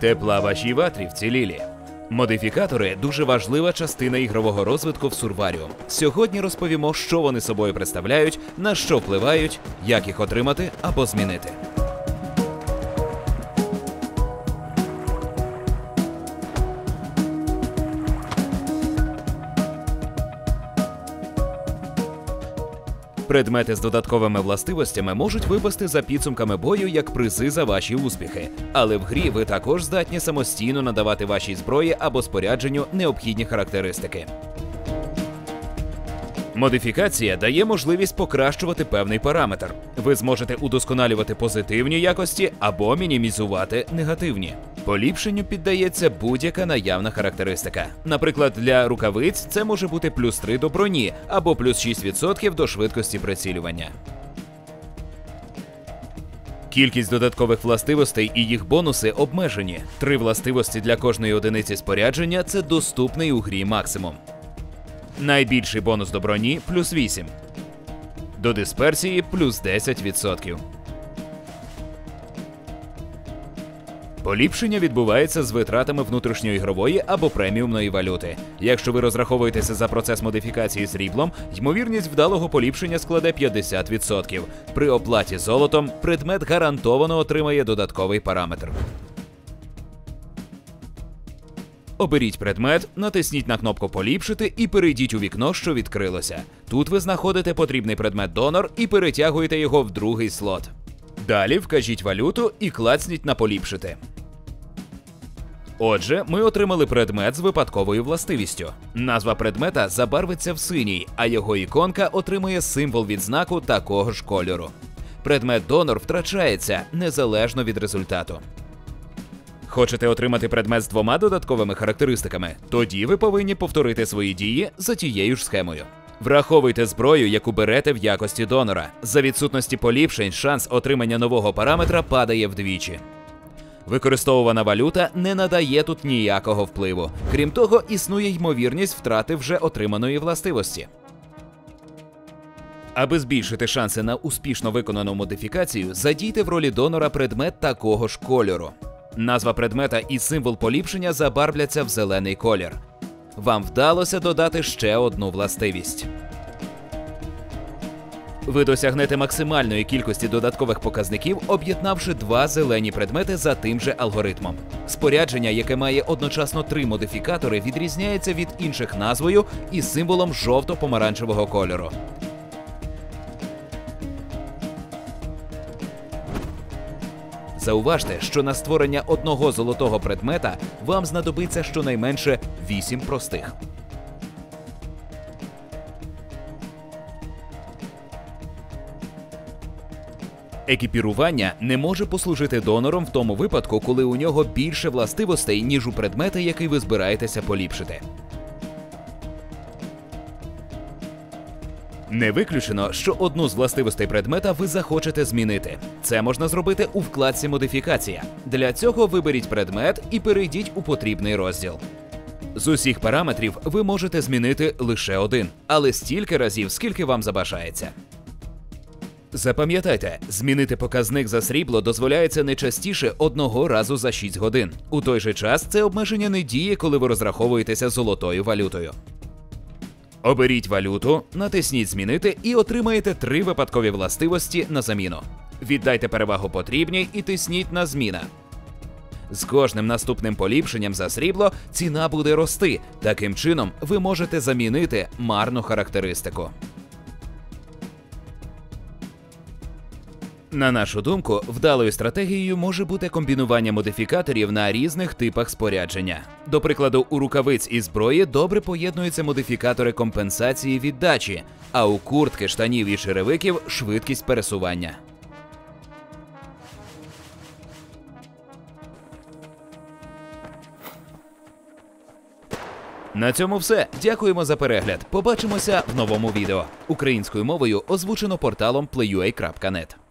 Тепла вашій ватрі вцілілі. Модифікатори дуже важлива частина ігрового розвитку в Сурваріум. Сьогодні розповімо, що вони собою представляють, на що впливають, як їх отримати або змінити. Предмети з додатковими властивостями можуть випасти за підсумками бою як призи за ваші успіхи, але в грі ви також здатні самостійно надавати вашій зброї або спорядженню необхідні характеристики. Модифікація дає можливість покращувати певний параметр. Ви зможете удосконалювати позитивні якості або мінімізувати негативні. Поліпшенню піддається будь-яка наявна характеристика. Наприклад, для рукавиць це може бути плюс 3 до броні або плюс 6% до швидкості прицілювання. Кількість додаткових властивостей і їх бонуси обмежені. Три властивості для кожної одиниці спорядження це доступний у грі максимум. Найбільший бонус до броні плюс 8. До дисперсії плюс 10%. Поліпшення відбувається з витратами внутрішньоігрової або преміумної валюти. Якщо ви розраховуєтеся за процес модифікації сріблом, ймовірність вдалого поліпшення складе 50%. При оплаті золотом предмет гарантовано отримає додатковий параметр. Оберіть предмет, натисніть на кнопку Поліпшити і перейдіть у вікно, що відкрилося. Тут ви знаходите потрібний предмет донор і перетягуєте його в другий слот. Далі вкажіть валюту і клацніть на поліпшити. Отже, ми отримали предмет з випадковою властивістю. Назва предмета забарвиться в синій, а його іконка отримує символ відзнаку такого ж кольору. Предмет донор втрачається незалежно від результату. Хочете отримати предмет з двома додатковими характеристиками? Тоді ви повинні повторити свої дії за тією ж схемою. Враховуйте зброю, яку берете в якості донора. За відсутності поліпшень шанс отримання нового параметра падає вдвічі. Використовувана валюта не надає тут ніякого впливу. Крім того, існує ймовірність втрати вже отриманої властивості. Аби збільшити шанси на успішно виконану модифікацію, задійте в ролі донора предмет такого ж кольору. Назва предмета і символ поліпшення забарвляться в зелений колір. Вам вдалося додати ще одну властивість. Ви досягнете максимальної кількості додаткових показників, об'єднавши два зелені предмети за тим же алгоритмом. Спорядження, яке має одночасно три модифікатори, відрізняється від інших назвою і символом жовто-помаранчевого кольору. Зауважте, що на створення одного золотого предмета вам знадобиться щонайменше 8 простих. Екіпірування не може послужити донором в тому випадку, коли у нього більше властивостей, ніж у предмета, який ви збираєтеся поліпшити. Не виключено, що одну з властивостей предмета ви захочете змінити. Це можна зробити у вкладці Модифікація. Для цього виберіть предмет і перейдіть у потрібний розділ. З усіх параметрів ви можете змінити лише один, але стільки разів, скільки вам забажається. Запам'ятайте, змінити показник за срібло дозволяється не частіше одного разу за 6 годин. У той же час це обмеження не діє, коли ви розраховуєтеся золотою валютою. Оберіть валюту, натисніть Змінити і отримаєте три випадкові властивості на заміну. Віддайте перевагу потрібній і тисніть на зміна. З кожним наступним поліпшенням за срібло ціна буде рости. Таким чином, ви можете замінити марну характеристику. На нашу думку, вдалою стратегією може бути комбінування модифікаторів на різних типах спорядження. До прикладу, у рукавиць і зброї добре поєднуються модифікатори компенсації віддачі, а у куртки, штанів і черевиків швидкість пересування. На цьому все. Дякуємо за перегляд. Побачимося в новому відео. Українською мовою озвучено порталом playua.net.